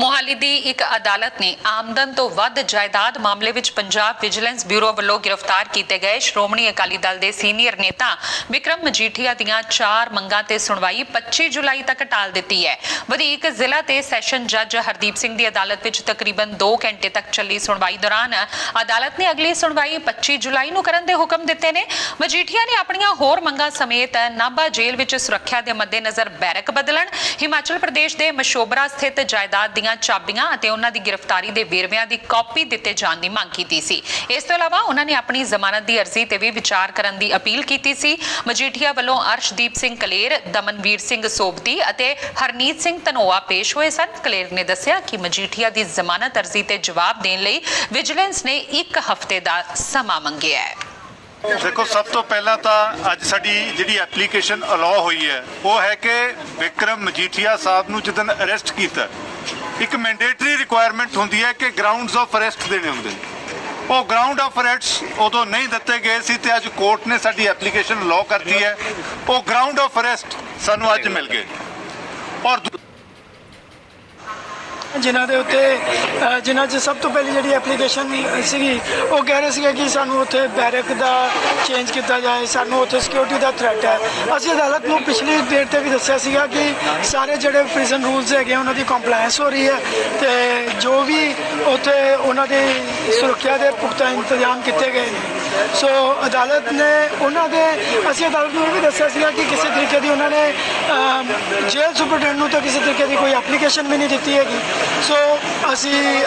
ਮੋਹਾਲੀ ਦੀ ਇੱਕ ਅਦਾਲਤ ਨੇ ਆਮਦਨ ਤੋਂ ਵੱਧ ਜਾਇਦਾਦ ਮਾਮਲੇ ਵਿੱਚ ਪੰਜਾਬ ਵਿਜੀਲੈਂਸ ਬਿਊਰੋ ਵੱਲੋਂ ਗ੍ਰਿਫਤਾਰ ਕੀਤੇ ਗਏ ਸ਼੍ਰੋਮਣੀ ਅਕਾਲੀ ਦਲ ਦੇ ਸੀਨੀਅਰ ਨੇਤਾ ਵਿਕਰਮ ਮਜੀਠੀਆ ਦੀਆਂ ਚਾਰ ਮੰਗਾਂ ਤੇ ਸੁਣਵਾਈ 25 ਜੁਲਾਈ ਤੱਕ ਟਾਲ ਦਿੱਤੀ ਹੈ। ਵਧੀਕ ਜ਼ਿਲ੍ਹਾ ਤੇ ਸੈਸ਼ਨ ਜੱਜ ਹਰਦੀਪ ਸਿੰਘ ਦੀ ਅਦਾਲਤ ਵਿੱਚ ਤਕਰੀਬਨ 2 ਘੰਟੇ ਤੱਕ ਚੱਲੀ ਸੁਣਵਾਈ ਦੌਰਾਨ ਅਦਾਲਤ ਨੇ ਅਗਲੀ ਸੁਣਵਾਈ 25 ਜੁਲਾਈ ਨੂੰ ਕਰਨ ਦੇ ਹੁਕਮ ਦਿੱਤੇ ਨੇ। ਮਜੀਠੀਆ ਨੇ ਆਪਣੀਆਂ ਹੋਰ ਮੰਗਾਂ ਸਮੇਤ ਨਾਭਾ ਜੇਲ੍ਹ ਵਿੱਚ ਸੁਰੱਖਿਆ ਦੇ ਮੱਦੇਨਜ਼ਰ ਬੈਰਕ ਬਦਲਣ, ਹਿਮਾਚਲ ਪ੍ਰਦੇਸ਼ ਦੇ ਮਸ਼ੋਬਰਾ ਸਥਿਤ ਜਾਇਦਾਦ ਦੀਆਂ ਚਾਬੀਆਂ ਅਤੇ ਉਹਨਾਂ ਦੀ ਗ੍ਰਿਫਤਾਰੀ ਦੇ ਵੇਰਵਿਆਂ ਦੀ ਕਾਪੀ ਦਿੱਤੇ ਜਾਣ ਦੀ ਮੰਗ ਕੀਤੀ ਸੀ। ਇਸ ਤੋਂ ਇਲਾਵਾ ਉਹਨਾਂ ਨੇ ਆਪਣੀ ਜ਼ਮਾਨਤ ਦੀ ਅਰਜ਼ੀ ਤੇ ਵੀ ਵਿਚਾਰ ਕਰਨ ਦੀ ਅਪੀਲ ਕੀਤੀ ਸੀ। ਮਜੀਠੀਆ ਵੱਲੋਂ ਅਰਸ਼ਦੀਪ ਸਿੰਘ ਕਲੇਰ, ਦਮਨਵੀਰ ਸਿੰਘ ਸੋਬਤੀ ਅਤੇ ਹਰਨੀਤ ਸਿੰਘ ਧਨੋਆ ਪੇਸ਼ ਹੋਏ ਸਨ। ਕਲੇਰ ਨੇ ਦੱਸਿਆ ਕਿ ਮਜੀਠੀਆ ਦੀ ਜ਼ਮਾਨਤ ਅਰਜ਼ੀ ਤੇ ਜਵਾਬ ਦੇਣ ਲਈ ਵਿਜੀਲੈਂਸ ਨੇ ਇੱਕ ਹਫ਼ਤੇ ਦਾ ਸਮਾਂ ਮੰਗਿਆ ਹੈ। ਦੇਖੋ, ਸਭ ਤੋਂ ਪਹਿਲਾਂ ਤਾਂ ਅੱਜ ਸਾਡੀ ਜਿਹੜੀ ਐਪਲੀਕੇਸ਼ਨ ਅਲਾਉ ਹੋਈ ਹੈ, ਉਹ ਹੈ ਕਿ ਵਿਕਰਮ ਮਜੀਠੀਆ ਸਾਹਿਬ ਨੂੰ ਜਦੋਂ ਅਰੈਸਟ ਕੀਤਾ ਇੱਕ ਮੈਂਡੇਟਰੀ ਰਿਕੁਆਇਰਮੈਂਟ ਹੁੰਦੀ ਹੈ ਕਿ ਗਰਾਊਂਡਸ ਆਫ ਅਰੈਸਟ ਦੇਣੇ ਹੁੰਦੇ ਨੇ। ਉਹ ਗਰਾਊਂਡ ਆਫ ਅਰੈਸਟ ਉਦੋਂ ਨਹੀਂ ਦਿੱਤੇ ਗਏ ਸੀ ਤੇ ਅੱਜ ਕੋਰਟ ਨੇ ਸਾਡੀ ਐਪਲੀਕੇਸ਼ਨ ਅਲਾਉ ਕਰਤੀ ਹੈ। ਉਹ ਗਰਾਊਂਡ ਆਫ ਅਰੈਸਟ ਸਾਨੂੰ ਅੱਜ ਮਿਲ ਗਏ। ਔਰ ਜਿਨ੍ਹਾਂ ਦੇ ਉੱਤੇ ਅ, ਜਿਨ੍ਹਾਂ 'ਚ ਸਭ ਤੋਂ ਪਹਿਲੀ ਜਿਹੜੀ ਐਪਲੀਕੇਸ਼ਨ ਸੀਗੀ ਉਹ ਕਹਿ ਰਹੇ ਸੀਗੇ ਕਿ ਸਾਨੂੰ ਉੱਥੇ ਬੈਰਕ ਦਾ ਚੇਂਜ ਕੀਤਾ ਜਾਏ ਸਾਨੂੰ ਉੱਥੇ ਸਿਕਿਉਰਿਟੀ ਦਾ ਥ੍ਰੈਟ ਹੈ। ਅਸੀਂ ਅਦਾਲਤ ਨੂੰ ਪਿਛਲੀ ਡੇਟ ਤੇ ਵੀ ਦੱਸਿਆ ਸੀਗਾ ਕਿ ਸਾਰੇ ਜਿਹੜੇ ਪ੍ਰਿਜ਼ਨ ਰੂਲਸ ਹੈਗੇ ਆ, ਉਹਨਾਂ ਦੀ ਕੰਪਲਾਈਂਸ ਹੋ ਰਹੀ ਹੈ ਤੇ ਜੋ ਵੀ ਉੱਥੇ ਉਹਨਾਂ ਦੀ ਸੁਰੱਖਿਆ ਦੇ ਪੁਖਤਾ ਇੰਤਜ਼ਾਮ ਕੀਤੇ ਗਏ ਨੇ। ਸੋ ਅਦਾਲਤ ਨੇ ਉਹਨਾਂ ਦੇ, ਅਸੀਂ ਅਦਾਲਤ ਨੂੰ ਇਹ ਵੀ ਦੱਸਿਆ ਸੀਗਾ ਕਿ ਕਿਸੇ ਤਰੀਕੇ ਦੀ ਉਹਨਾਂ ਨੇ ਜੇਲ੍ਹ ਸੁਪਰਡੈਂਟ ਨੂੰ ਤਾਂ ਕਿਸੇ ਤਰੀਕੇ ਦੀ ਕੋਈ ਐਪਲੀਕੇਸ਼ਨ ਵੀ ਨਹੀਂ ਦਿੱਤੀ ਹੈਗੀ। ਸੋ ਅਸੀਂ